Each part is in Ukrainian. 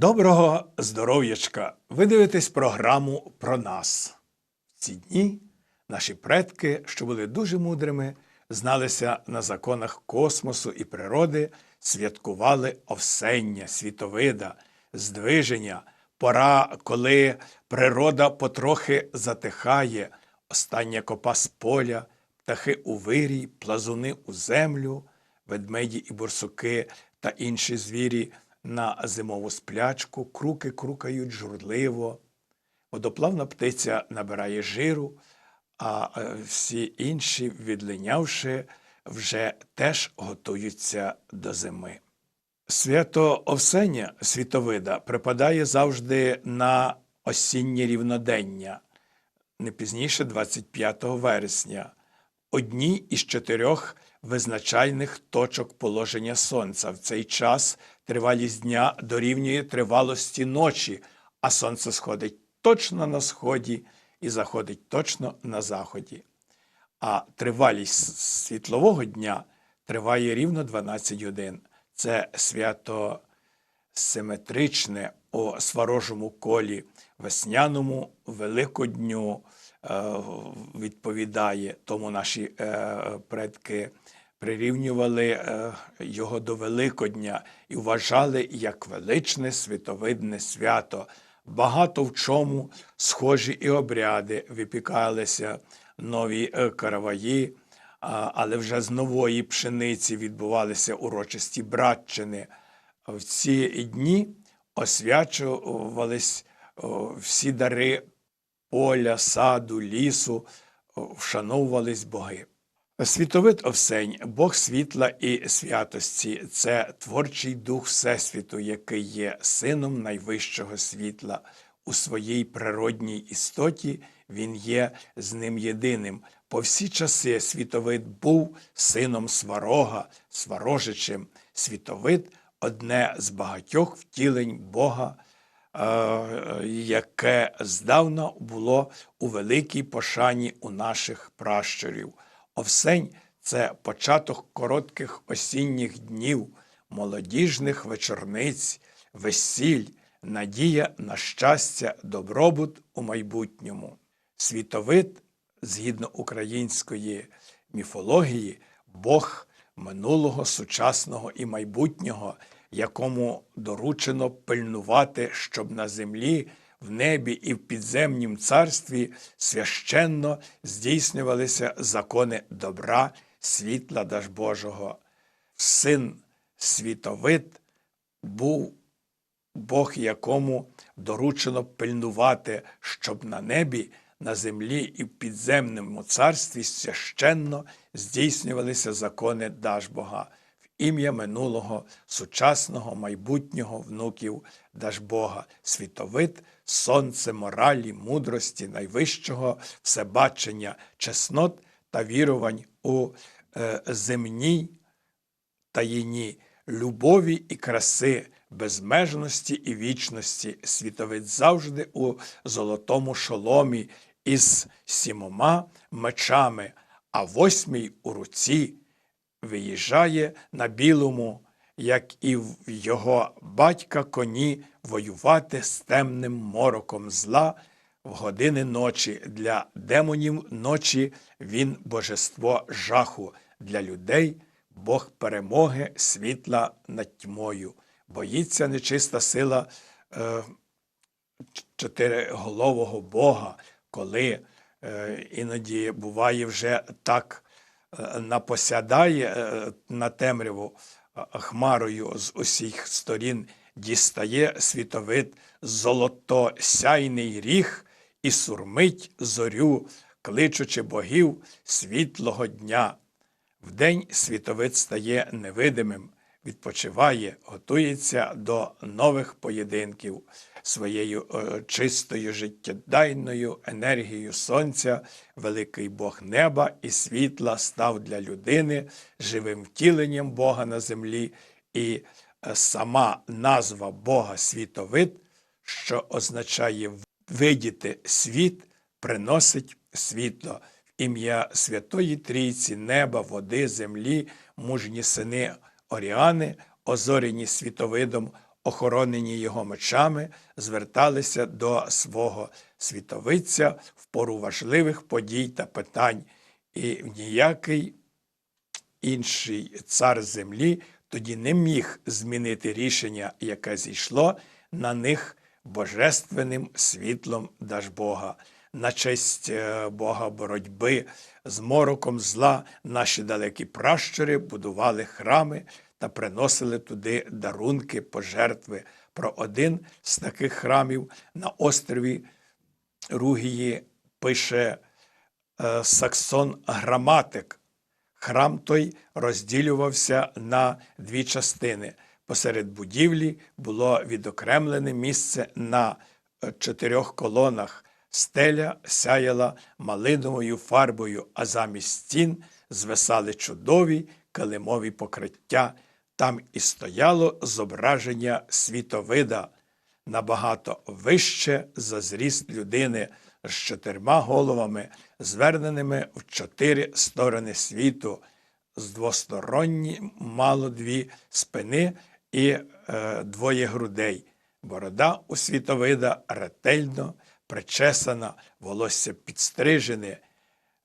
Доброго здоров'ячка! Ви дивитесь програму про нас. В ці дні наші предки, що були дуже мудрими, зналися на законах космосу і природи, святкували овсення, світовида, здвиження, пора, коли природа потрохи затихає, остання копа з поля, птахи у вирій, плазуни у землю, ведмеді і бурсуки та інші звірі на зимову сплячку, круки крукають журливо, водоплавна птиця набирає жиру, а е, всі інші, відлинявши, вже теж готуються до зими. Свято Овсення світовида припадає завжди на осіннє рівнодення, не пізніше 25 вересня, одній із чотирьох визначальних точок положення сонця. В цей час тривалість дня дорівнює тривалості ночі, а сонце сходить точно на сході і заходить точно на заході. А тривалість світлового дня триває рівно 12 годин. Це свято симетричне у сварожому колі, весняному великодню відповідає, тому наші е, предки прирівнювали е, його до Великодня і вважали як величне світовидне свято. Багато в чому схожі і обряди випікалися нові е, караваї, але вже з нової пшениці відбувалися урочисті братчини. В ці дні освячувались всі дари поля, саду, лісу, вшановувались боги. Світовид Овсень, Бог світла і святості, це творчий дух Всесвіту, який є сином найвищого світла. У своїй природній істоті він є з ним єдиним. По всі часи світовид був сином сварога, сварожичем. Світовид одне з багатьох втілень Бога, яке здавна було у великій пошані у наших пращурів. Овсень це початок коротких осінніх днів, молодіжних вечорниць, весіль, надія на щастя, добробут у майбутньому. Світовид, згідно української міфології, Бог минулого, сучасного і майбутнього, якому доручено пильнувати, щоб на землі в небі і в підземнім царстві священно здійснювалися закони добра, світла Даж Божого. Син світовид був Бог, якому доручено пильнувати, щоб на небі, на землі і в підземному царстві священно здійснювалися закони Дажбога ім'я минулого, сучасного, майбутнього внуків. Дажбога, світовид, сонце моралі, мудрості, найвищого всебачення, чеснот та вірувань у е, земній таїні, любові і краси, безмежності і вічності, світовид завжди у золотому шоломі із сімома мечами, а восьмій у руці виїжджає на білому, як і в його батька коні, воювати з темним мороком зла в години ночі. Для демонів ночі він божество жаху, для людей Бог перемоги, світла над тьмою. Боїться нечиста сила е, чотириголового Бога, коли е, іноді буває вже так напосядає е, на темряву е, хмарою з усіх сторін, дістає світовид золотосяйний ріг і сурмить зорю, кличучи богів світлого дня. Вдень світовид стає невидимим, відпочиває, готується до нових поєдинків своєю е, чистою життєдайною енергією сонця, великий Бог неба і світла став для людини живим втіленням Бога на землі, і е, сама назва Бога світовид, що означає видіти світ, приносить світло. Ім'я Святої Трійці, неба, води, землі, мужні сини Оріани, озорені світовидом, охоронені його мечами, зверталися до свого світовиця в пору важливих подій та питань, і ніякий інший цар землі тоді не міг змінити рішення, яке зійшло на них божественним світлом Дажбога. На честь е, Бога боротьби з мороком зла наші далекі пращури будували храми та приносили туди дарунки, пожертви. Про один з таких храмів на острові Ругії пише е, Саксон Граматик. Храм той розділювався на дві частини. Посеред будівлі було відокремлене місце на е, чотирьох колонах. Стеля сяяла малиновою фарбою, а замість стін звисали чудові килимові покриття. Там і стояло зображення світовида набагато вище за зріст людини з чотирма головами, зверненими в чотири сторони світу, з двосторонні мало дві спини і е, двоє грудей. Борода у світовида ретельно причесана, волосся підстрижене.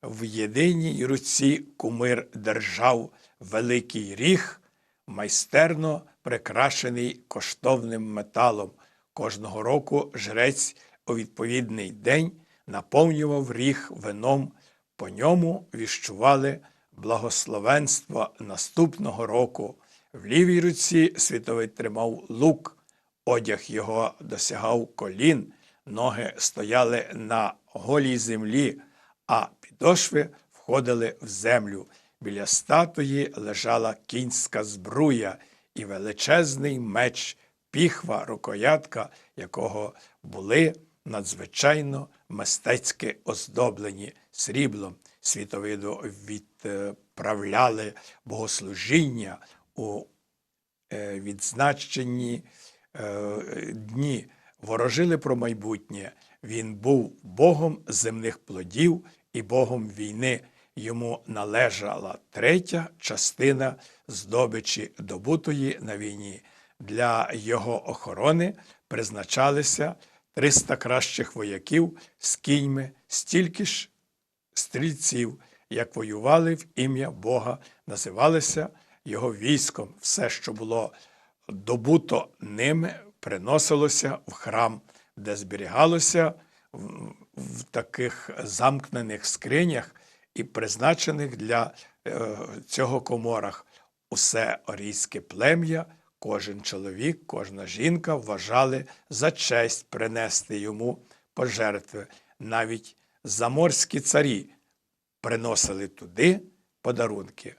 В єдиній руці кумир держав великий ріг, майстерно прикрашений коштовним металом. Кожного року жрець у відповідний день наповнював ріг вином, по ньому віщували благословенство наступного року. В лівій руці світовий тримав лук, одяг його досягав колін, ноги стояли на голій землі, а підошви входили в землю. Біля статуї лежала кінська збруя і величезний меч, піхва, рукоятка, якого були надзвичайно мистецьки оздоблені сріблом. Світовиду відправляли богослужіння у е, відзначені е, дні, ворожили про майбутнє. Він був Богом земних плодів і Богом війни. Йому належала третя частина здобичі, добутої на війні. Для його охорони призначалися 300 кращих вояків з кіньми, стільки ж стрільців, як воювали в ім'я Бога, називалися його військом. Все, що було добуто ними, приносилося в храм, де зберігалося в, таких замкнених скринях і призначених для е, цього коморах. Усе орійське плем'я, кожен чоловік, кожна жінка вважали за честь принести йому пожертви. Навіть заморські царі приносили туди подарунки.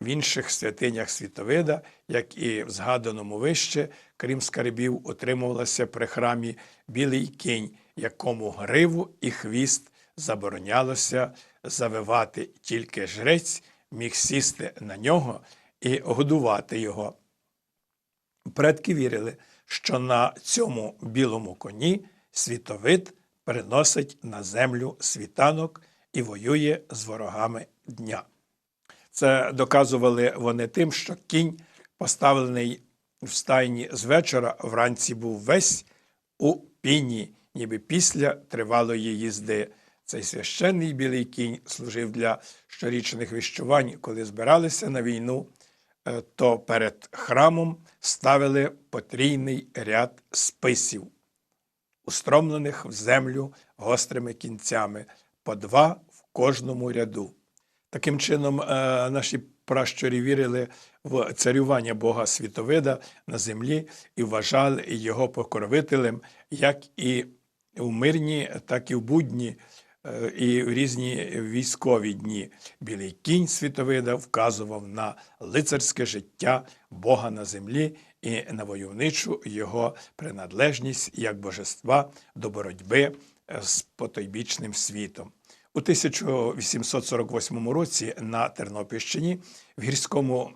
В інших святинях світовида, як і в згаданому вище, крім скарбів, утримувалася при храмі білий кінь, якому гриву і хвіст заборонялося завивати, тільки жрець міг сісти на нього і годувати його. Предки вірили, що на цьому білому коні світовид приносить на землю світанок і воює з ворогами дня. Це доказували вони тим, що кінь, поставлений в стайні з вечора, вранці був весь у піні, ніби після тривалої їзди. Цей священний білий кінь служив для щорічних віщувань, коли збиралися на війну, е, то перед храмом ставили потрійний ряд списів, устромлених в землю гострими кінцями, по два в кожному ряду. Таким чином, е, наші пращурі вірили в царювання Бога Світовида на землі і вважали його покровителем як і в мирні, так і в будні. Е, і в різні військові дні білий кінь світовида вказував на лицарське життя Бога на землі і на войовничу його приналежність як божества до боротьби з потойбічним світом. У 1848 році на Тернопільщині в гірському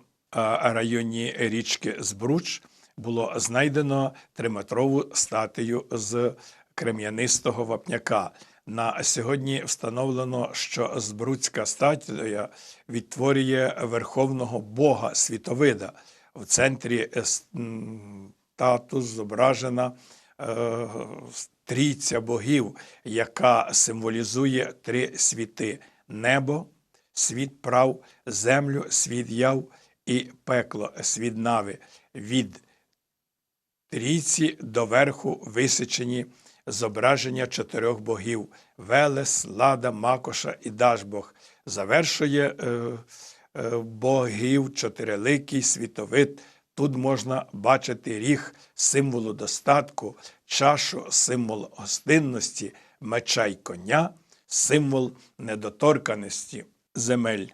районі річки Збруч було знайдено триметрову статую з крем'янистого вапняка. На сьогодні встановлено, що Збруцька статуя відтворює верховного Бога світовида. в центрі е, статус зображена е, трійця богів, яка символізує три світи: небо, світ прав, землю, світ яв і пекло, світ нави. Від трійці доверху висічені зображення чотирьох богів Велес, Лада, Макоша і Дажбог. Завершує е, е, богів чотириликий світовид. Тут можна бачити ріг символу достатку, чашу символ гостинності, меча й коня, символ недоторканості земель.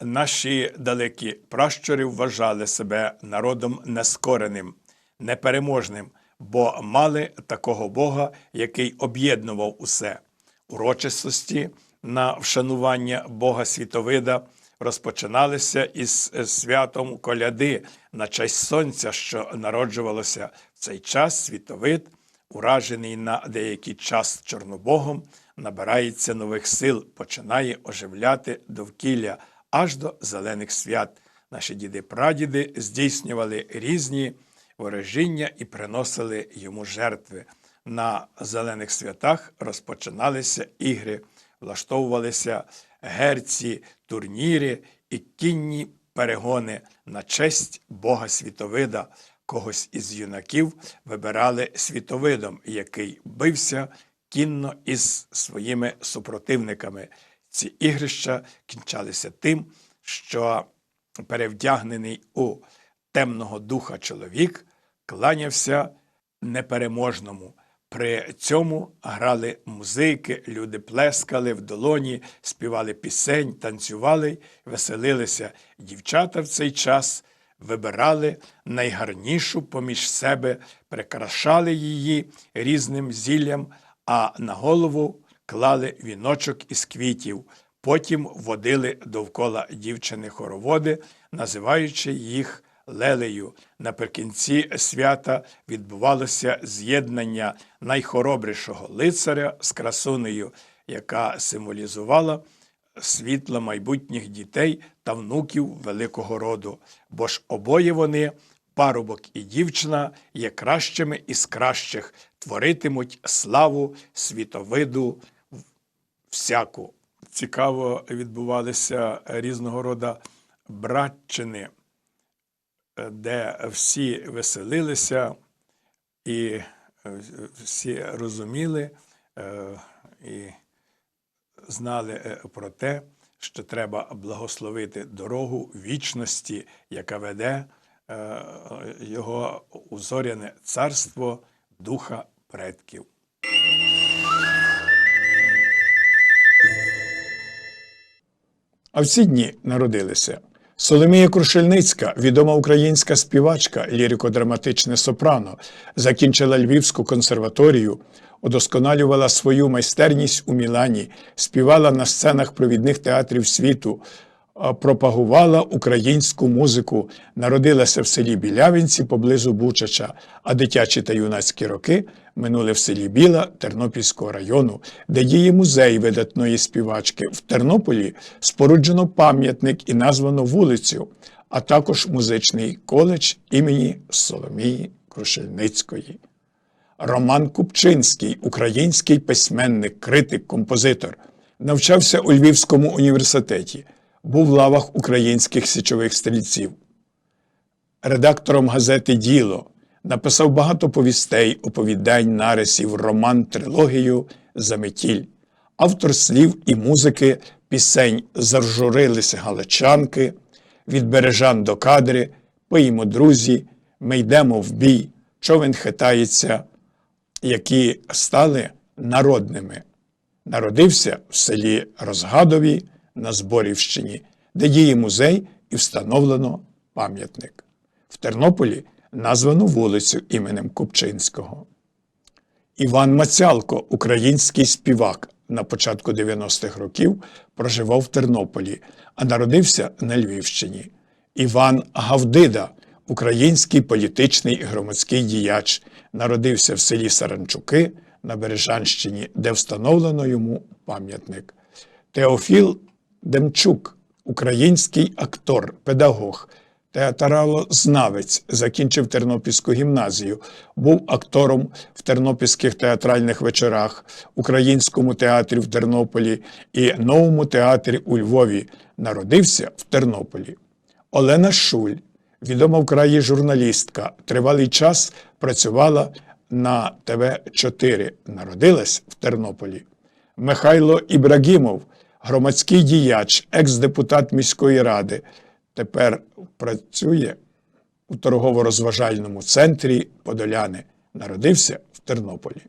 Наші далекі пращури вважали себе народом нескореним, непереможним, бо мали такого Бога, який об'єднував усе. Урочистості на вшанування Бога Світовида розпочиналися із е, святом коляди на честь сонця, що народжувалося в цей час. Світовид, уражений на деякий час Чорнобогом, набирається нових сил, починає оживляти довкілля аж до зелених свят. Наші діди-прадіди здійснювали різні ворожіння і приносили йому жертви. На зелених святах розпочиналися ігри, влаштовувалися герці, турніри і кінні перегони на честь Бога Світовида. Когось із юнаків вибирали світовидом, який бився кінно із своїми супротивниками. Ці ігрища кінчалися тим, що перевдягнений у темного духа чоловік кланявся непереможному. При цьому грали музики, люди плескали в долоні, співали пісень, танцювали, веселилися. Дівчата в цей час вибирали найгарнішу поміж себе, прикрашали її різним зіллям, а на голову клали віночок із квітів. Потім водили довкола дівчини хороводи, називаючи їх лелею. Наприкінці свята відбувалося з'єднання найхоробрішого лицаря з красунею, яка символізувала світло майбутніх дітей та внуків великого роду, бо ж обоє вони, парубок і дівчина, є кращими із кращих, творитимуть славу світовиду всяку. Цікаво відбувалися різного роду братчини, де всі веселилися і е, всі розуміли е, і знали е, про те, що треба благословити дорогу вічності, яка веде е, його у зоряне царство духа предків. А в ці дні народилися Соломія Крушельницька, відома українська співачка, лірико-драматичне сопрано, закінчила Львівську консерваторію, удосконалювала свою майстерність у Мілані, співала на сценах провідних театрів світу, пропагувала українську музику, народилася в селі Білявинці поблизу Бучача, а дитячі та юнацькі роки минули в селі Біла Тернопільського району, де діє музей видатної співачки. В Тернополі споруджено пам'ятник і названо вулицю, а також музичний коледж імені Соломії Крушельницької. Роман Купчинський, український письменник, критик, композитор, навчався у Львівському університеті, був в лавах українських січових стрільців. Редактором газети Діло написав багато повістей, оповідань, нарисів, роман, трилогію Заметіль, автор слів і музики, пісень Заржурилися галичанки, від бережан до кадри, пиємо друзі, ми йдемо в бій, човен хитається, які стали народними. Народився в селі Розгадові на Зборівщині, де діє музей і встановлено пам'ятник. В Тернополі названо вулицю іменем Купчинського. Іван Мацялко, український співак, на початку 90-х років проживав в Тернополі, а народився на Львівщині. Іван Гавдида, український політичний і громадський діяч, народився в селі Саранчуки на Бережанщині, де встановлено йому пам'ятник. Теофіл Демчук, український актор, педагог, Театралознавець закінчив Тернопільську гімназію, був актором в тернопільських театральних вечорах, Українському театрі в Тернополі і Новому театрі у Львові. Народився в Тернополі. Олена Шуль, відома в краї журналістка, тривалий час працювала на ТВ4. Народилась в Тернополі. Михайло Ібрагімов, громадський діяч, екс-депутат міської ради, тепер працює у торгово-розважальному центрі Подоляни. Народився в Тернополі.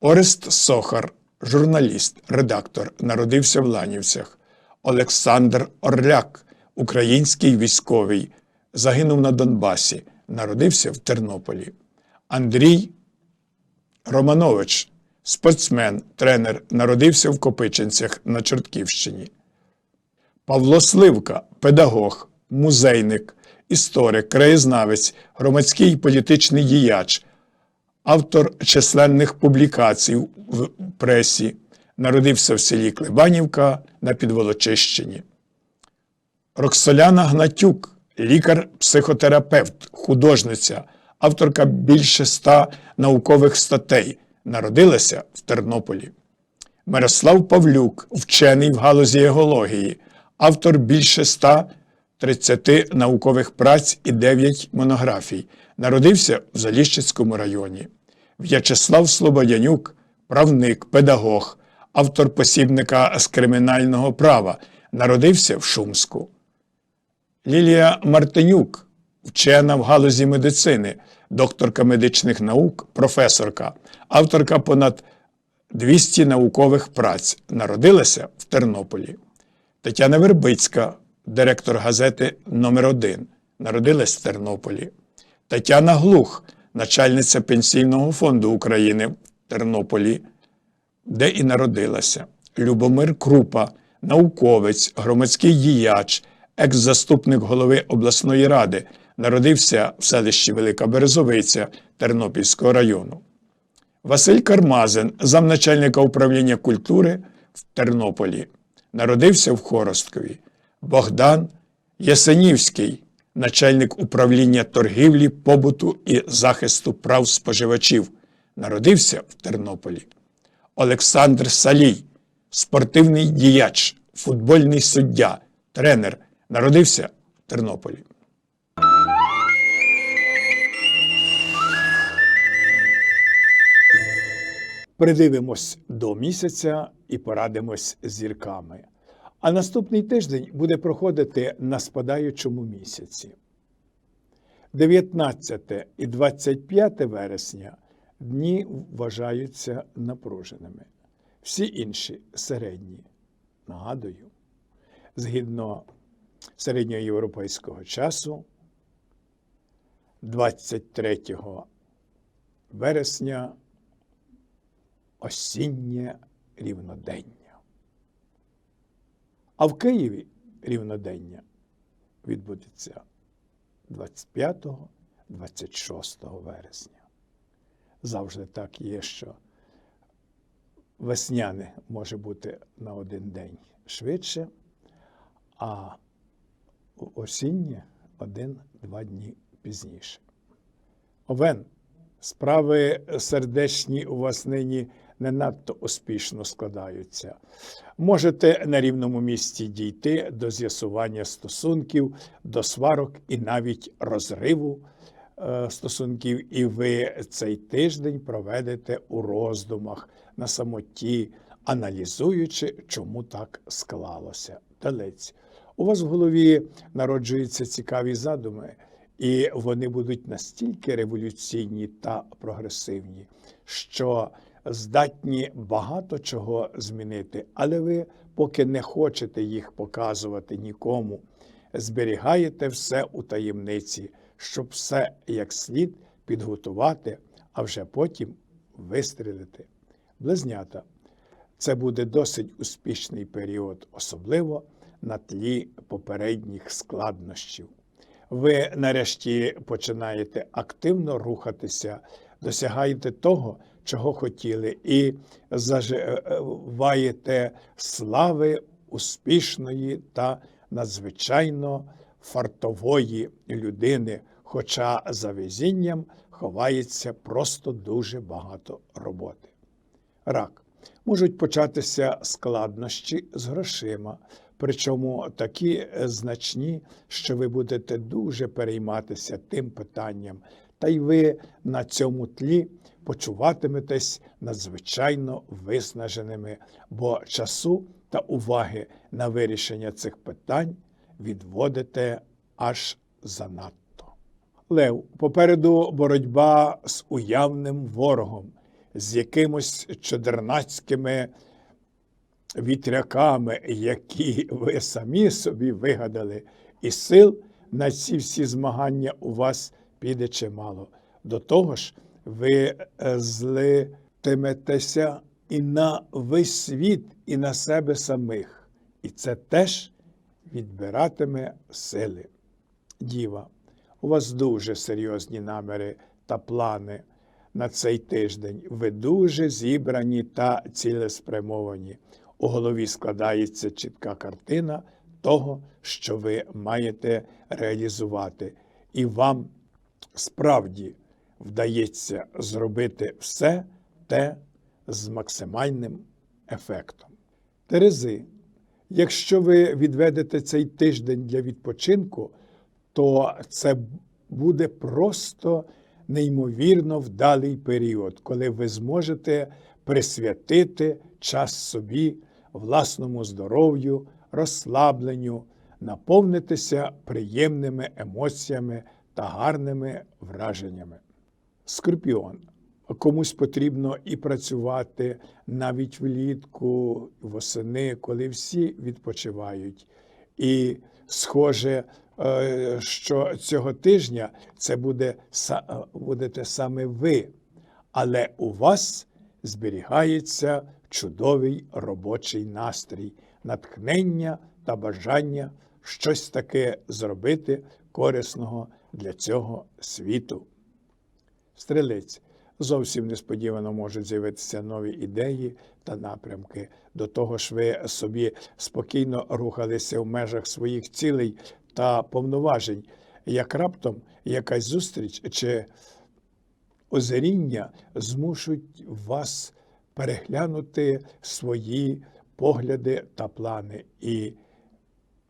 Орест Сохар, журналіст, редактор, народився в Ланівцях. Олександр Орляк, український військовий, загинув на Донбасі, народився в Тернополі. Андрій Романович, спортсмен, тренер, народився в Копичинцях на Чортківщині. Павло Сливка, педагог, музейник, історик, краєзнавець, громадський і політичний діяч, автор численних публікацій в пресі, народився в селі Клебанівка на Підволочищині. Роксоляна Гнатюк, лікар-психотерапевт, художниця, авторка більше ста наукових статей, народилася в Тернополі. Мирослав Павлюк, вчений в галузі екології, автор більше 130 наукових праць і 9 монографій, народився в Заліщицькому районі. В'ячеслав Слободянюк, правник, педагог, автор посібника з кримінального права, народився в Шумську. Лілія Мартинюк, вчена в галузі медицини, докторка медичних наук, професорка, авторка понад 200 наукових праць, народилася в Тернополі. Тетяна Вербицька, директор газети номер 1 народилась в Тернополі. Тетяна Глух, начальниця Пенсійного фонду України в Тернополі, де і народилася. Любомир Крупа, науковець, громадський діяч, екс-заступник голови обласної ради, народився в селищі Велика Березовиця Тернопільського району. Василь Кармазин, замначальника управління культури в Тернополі, народився в Хоросткові. Богдан Ясенівський, начальник управління торгівлі, побуту і захисту прав споживачів, народився в Тернополі. Олександр Салій, спортивний діяч, футбольний суддя, тренер, народився в Тернополі. Придивимось до місяця і порадимось зірками. А наступний тиждень буде проходити на спадаючому місяці. 19 і 25 вересня дні вважаються напруженими. Всі інші середні. Нагадую, згідно середньоєвропейського часу, 23 вересня осіннє рівнодення. А в Києві рівнодення відбудеться 25-26 вересня. Завжди так є, що весняне може бути на один день швидше, а осіннє один-два дні пізніше. Овен, справи сердечні у вас нині не надто успішно складаються. Можете на рівному місці дійти до з'ясування стосунків, до сварок і навіть розриву е, стосунків, і ви цей тиждень проведете у роздумах на самоті, аналізуючи, чому так склалося. Телець. У вас в голові народжуються цікаві задуми, і вони будуть настільки революційні та прогресивні, що здатні багато чого змінити, але ви поки не хочете їх показувати нікому, зберігаєте все у таємниці, щоб все як слід підготувати, а вже потім вистрілити. Близнята. Це буде досить успішний період, особливо на тлі попередніх складнощів. Ви нарешті починаєте активно рухатися, досягаєте того, чого хотіли, і заживаєте слави успішної та надзвичайно фартової людини, хоча за везінням ховається просто дуже багато роботи. Рак. Можуть початися складнощі з грошима, причому такі е, значні, що ви будете дуже перейматися тим питанням, та й ви на цьому тлі почуватиметесь надзвичайно виснаженими, бо часу та уваги на вирішення цих питань відводите аж занадто. Лев, попереду боротьба з уявним ворогом, з якимось чудернацькими вітряками, які ви самі собі вигадали, і сил на ці всі змагання у вас піде чимало. До того ж, ви е, злитиметеся і на весь світ, і на себе самих. І це теж відбиратиме сили. Діва, у вас дуже серйозні наміри та плани на цей тиждень. Ви дуже зібрані та цілеспрямовані. У голові складається чітка картина того, що ви маєте реалізувати, і вам справді вдається зробити все те з максимальним ефектом. Терези, якщо ви відведете цей тиждень для відпочинку, то це буде просто неймовірно вдалий період, коли ви зможете присвятити час собі, власному здоров'ю, розслабленню, наповнитися приємними емоціями та гарними враженнями. Скорпіон. Комусь потрібно і працювати навіть влітку, восени, коли всі відпочивають. І схоже, е, що цього тижня це буде, е, будете саме ви, але у вас зберігається чудовий робочий настрій, натхнення та бажання щось таке зробити корисного для цього світу. Стрілець. Зовсім несподівано можуть з'явитися нові ідеї та напрямки. До того ж, ви собі спокійно рухалися в межах своїх цілей та повноважень, як раптом якась зустріч чи озаріння змушують вас переглянути свої погляди та плани і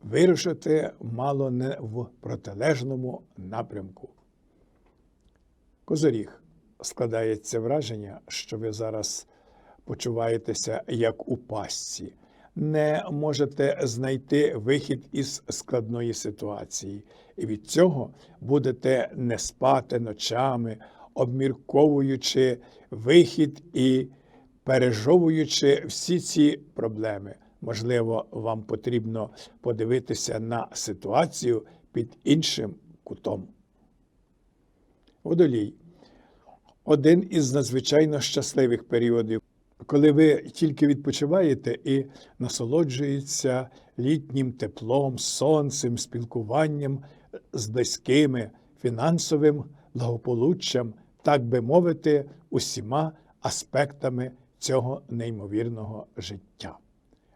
вирушити мало не в протилежному напрямку. Козоріг складається враження, що ви зараз почуваєтеся як у пастці, не можете знайти вихід із складної ситуації, і від цього будете не спати ночами, обмірковуючи вихід і пережовуючи всі ці проблеми. Можливо, вам потрібно подивитися на ситуацію під іншим кутом. Водолій один із надзвичайно щасливих періодів, коли ви тільки відпочиваєте і насолоджуєтеся літнім теплом, сонцем, спілкуванням з близькими, фінансовим благополуччям, так би мовити, усіма аспектами цього неймовірного життя.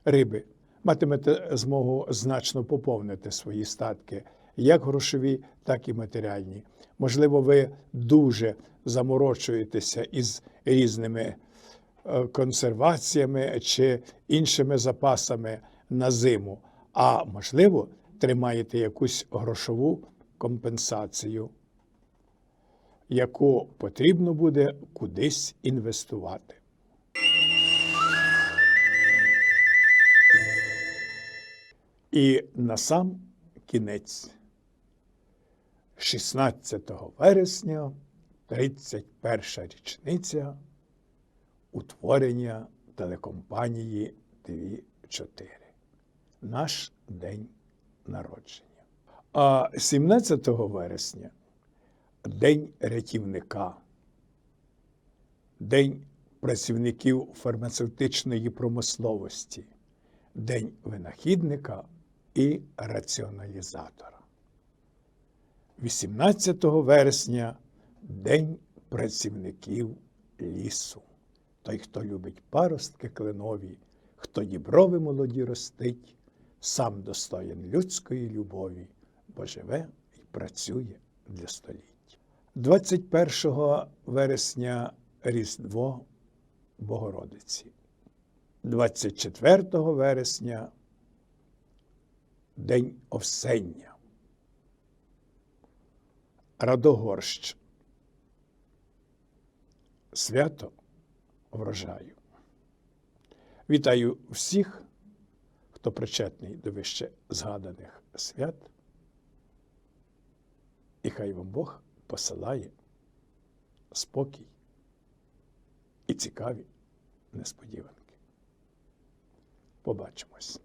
Риби матимете змогу значно поповнити свої статки, як грошові, так і матеріальні. Можливо, ви дуже заморочуєтеся із різними е, консерваціями чи іншими запасами на зиму, а можливо, тримаєте якусь грошову компенсацію, яку потрібно буде кудись інвестувати. І на сам кінець, 16 вересня, 31 річниця утворення телекомпанії ТВ4. Наш день народження. А 17 вересня День рятівника, День працівників фармацевтичної промисловості, День винахідника і раціоналізатора. 18 вересня День працівників лісу. Той, хто любить паростки кленові, хто діброви молоді ростить, сам достоїн людської любові, бо живе і працює для століть. 21 вересня Різдво Богородиці. 24 вересня День Овсення. Радогорщ. Свято врожаю. Вітаю всіх, хто причетний до вище згаданих свят. І хай вам Бог посилає спокій і цікаві несподіванки. Побачимось.